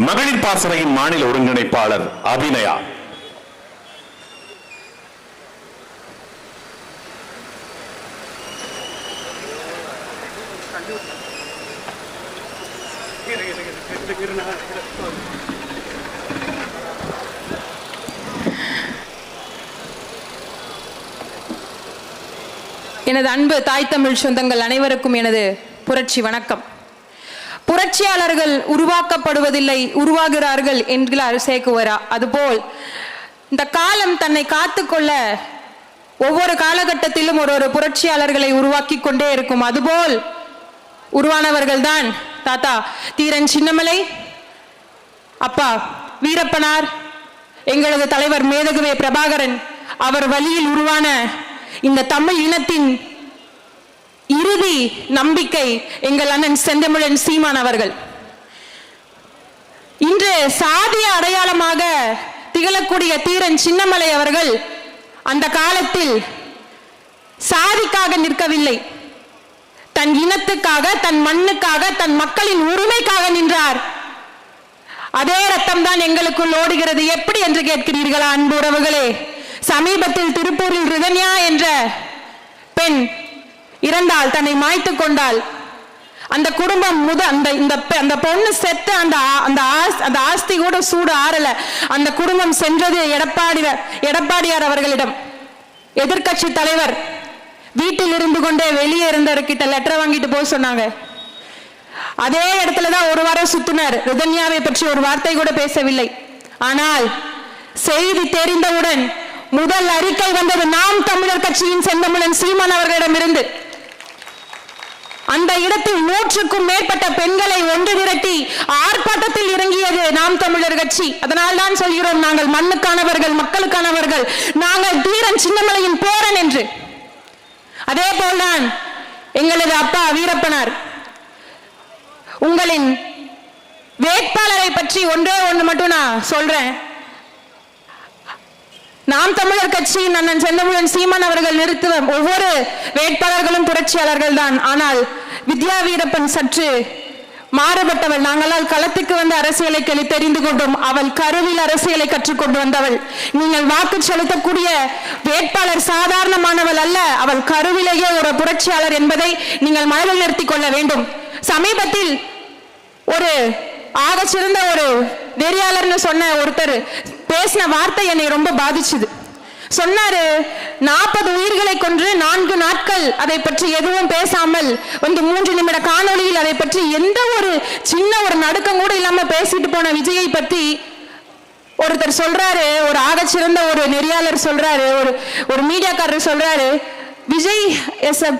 மகளிர் பாசறையின் மாநில ஒருங்கிணைப்பாளர் அபிநயா. எனது அன்பு தாய் தமிழ் சொந்தங்கள் அனைவருக்கும் எனது புரட்சி வணக்கம். புரட்சியாளர்கள் உருவாக்கப்படுவதில்லை உருவாகிறார்கள் என்கிறார் சேக்குவரா அதுபோல் இந்த காலம் தன்னை காத்துக்கொள்ள ஒவ்வொரு காலகட்டத்திலும் ஒரு ஒரு புரட்சியாளர்களை உருவாக்கி கொண்டே இருக்கும். அதுபோல் உருவானவர்கள் தான் தாத்தா தீரன் சின்னமலை அப்பா வீரப்பனார் எங்களது தலைவர் மேதகுவே பிரபாகரன் அவர் வழியில் உருவான இந்த தமிழ் இனத்தின் இறுதி நம்பிக்கை எங்கள் அண்ணன் செந்தமிழன் சீமான் அவர்கள். இன்று சாதிய அடையாளமாக திகழக்கூடிய தீரன் சின்னமலை அவர்கள் அந்த காலத்தில் சாதிக்காக நிற்கவில்லை. தன் இனத்துக்காக தன் மண்ணுக்காக தன் மக்களின் உரிமைக்காக நின்றார். அதே ரத்தம் தான் எங்களுக்குள் ஓடுகிறது. எப்படி என்று கேட்கிறீர்களா அன்பு உறவுகளே? சமீபத்தில் திருப்பூரில் ரிதன்யா என்ற பெண் இறந்தால் தன்னை மாய்த்து கொண்டால். அந்த குடும்பம் முத அந்த இந்த பெ- அந்த பொண்ணு செத்து அந்த ஆ- அந்த ஆஸ்- அந்த ஆஸ்தி கூட சூடு ஆறல. அந்த குடும்பம் சென்றது எடப்பாடி எடப்பாடியார் அவர்களிடம். எதிர்க்கட்சி தலைவர் வீட்டில் இருந்து கொண்டே வெளியே இருந்தவர்கிட்ட லெட்டர் வாங்கிட்டு போக சொன்னாங்க. அதே இடத்துல தான் ஒரு வாரம் சுத்தினார். ரிதன்யாவை பற்றி ஒரு வார்த்தை கூட பேசவில்லை. ஆனால் செய்தி தெரிந்தவுடன் முதல் அறிக்கை வந்தது நாம் தமிழர் கட்சியின் செந்தமிழன் சீமான் அவர்களிடமிருந்து. அந்த இடத்தில் நூற்றுக்கும் மேற்பட்ட பெண்களை ஒன்று திரட்டி ஆர்ப்பாட்டத்தில் இறங்கியது நாம் தமிழர் கட்சி. அதனால் தான் சொல்கிறோம் நாங்கள் மண்ணுக்கானவர்கள் மக்களுக்கானவர்கள் நாங்கள் தீரன் சின்னமலையின் போரன் என்று. அதே போல்தான் எங்களது அப்பா வீரப்பனார். உங்களின் வேட்பாளரை பற்றி ஒன்றே ஒன்று மட்டும் நான் சொல்றேன். நாம் தமிழர் கட்சியின் அண்ணன் செந்தமிழன் சீமான் அவர்கள் நிறுத்துவ ஒவ்வொரு வேட்பாளர்களும் புரட்சியாளர்கள் தான் ஆனால் வித்யா வீரப்பன் சற்று மாறுபட்டவள். நாங்களால் களத்துக்கு வந்த அரசியலை களி தெரிந்து கொண்டோம். அவள் கருவில் அரசியலை கற்றுக்கொண்டு வந்தவள். நீங்கள் வாக்கு செலுத்தக்கூடிய வேட்பாளர் சாதாரணமானவள் அல்ல. அவள் கருவிலேயே ஒரு புரட்சியாளர் என்பதை நீங்கள் மனதில் நிறுத்திக் கொள்ள வேண்டும். சமீபத்தில் ஒரு ஆக சிறந்த ஒரு வெறியாளர்னு சொன்ன ஒருத்தர் பேசின வார்த்தை என்னை ரொம்ப பாதிச்சுது. சொன்னாரு நாற்பது உயிர்களை கொன்று நான்கு நாட்கள் அதை பற்றி எதுவும் பேசாமல் வந்து மூன்று நிமிட காணொளியில் அதை பற்றி எந்த ஒரு சின்ன ஒரு நடுக்கம் கூட இல்லாம பேசிட்டு போன விஜயை பத்தி ஒருத்தர் சொல்றாரு ஒரு ஆகச்சிறந்த ஒரு நெறியாளர் சொல்றாரு ஒரு ஒரு மீடியாக்காரர் சொல்றாரு விஜய் எஸ் அ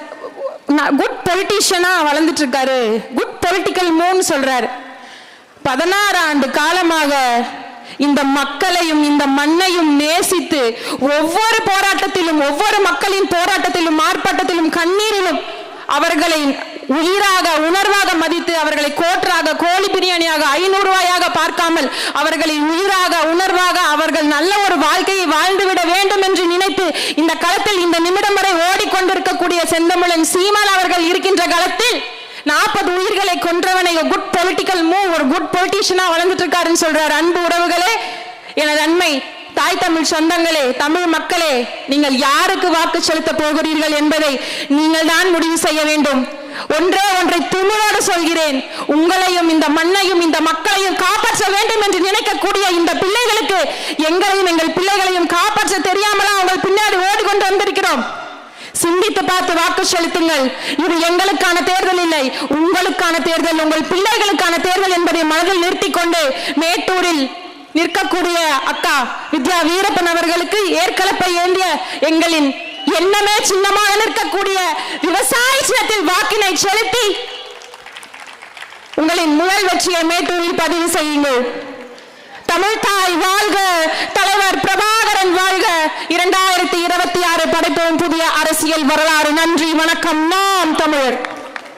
குட் பொலிட்டீஷியனா வளர்ந்துட்டு இருக்காரு குட் பொலிட்டிக்கல் மூன்னு சொல்றாரு. பதினாறு ஆண்டு காலமாக இந்த மக்களையும் இந்த மண்ணையும் நேசித்து ஒவ்வொரு போராட்டத்திலும் ஒவ்வொரு மக்களின் போராட்டத்திலும் ஆர்ப்பாட்டத்திலும் கண்ணீரிலும் அவர்களை உயிராக உணர்வாக மதித்து அவர்களை கோற்றாக கோழி பிரியாணியாக ஐநூறு ரூபாயாக பார்க்காமல் அவர்களை உயிராக உணர்வாக அவர்கள் நல்ல ஒரு வாழ்க்கையை வாழ்ந்துவிட வேண்டும் என்று நினைத்து இந்த களத்தில் இந்த நிமிடம் வரை ஓடிக்கொண்டிருக்கக்கூடிய செந்தமிழன் சீமான் அவர்கள் இருக்கின்ற களத்தில் நாற்பது உயிர்களை கொன்றவனை. குட் பொலிட்டிக்கல் மூவ் ஒரு குட் பொலிட்டிஷியனா வளர்ந்துட்டு இருக்காருன்னு சொல்றாரு. அன்பு உறவுகளே எனது அண்மை தாய் தமிழ் சொந்தங்களே தமிழ் மக்களே நீங்கள் யாருக்கு வாக்கு செலுத்த போகிறீர்கள் என்பதை நீங்கள் தான் முடிவு செய்ய வேண்டும். ஒன்றே ஒன்றை துணிவோடு சொல்கிறேன். உங்களையும் இந்த மண்ணையும் இந்த மக்களையும் காப்பாற்ற வேண்டும் என்று நினைக்கக்கூடிய இந்த பிள்ளைகளுக்கு எங்களையும் எங்கள் பிள்ளைகளையும் காப்பாற்ற தெரியாமலா உங்கள் பின்னாடி ஓடிக்கொண்டு வந்திருக்கிறோம். சிந்தித்து பார்த்து வாக்கு செலுத்துங்கள். இது எங்களுக்கான தேர்தல் இல்லை. உங்களுக்கான தேர்தல் உங்கள் பிள்ளைகளுக்கான தேர்தல் என்பதை மனதில் நிறுத்தி கொண்டு மேட்டூரில் நிற்கக்கூடிய அக்கா வித்யா வீரப்பன் அவர்களுக்கு ஏற்கலப்பை ஏந்திய எங்களின் எண்ணமே சின்னமாக நிற்கக்கூடிய விவசாய சின்னத்தில் வாக்கினை செலுத்தி உங்களின் முதல் வெற்றியை மேட்டூரில் பதிவு செய்யுங்கள். தமிழ்தாய் வாழ்க புதிய அரசியல் வரலாறு. நன்றி வணக்கம். நாம் தமிழர்.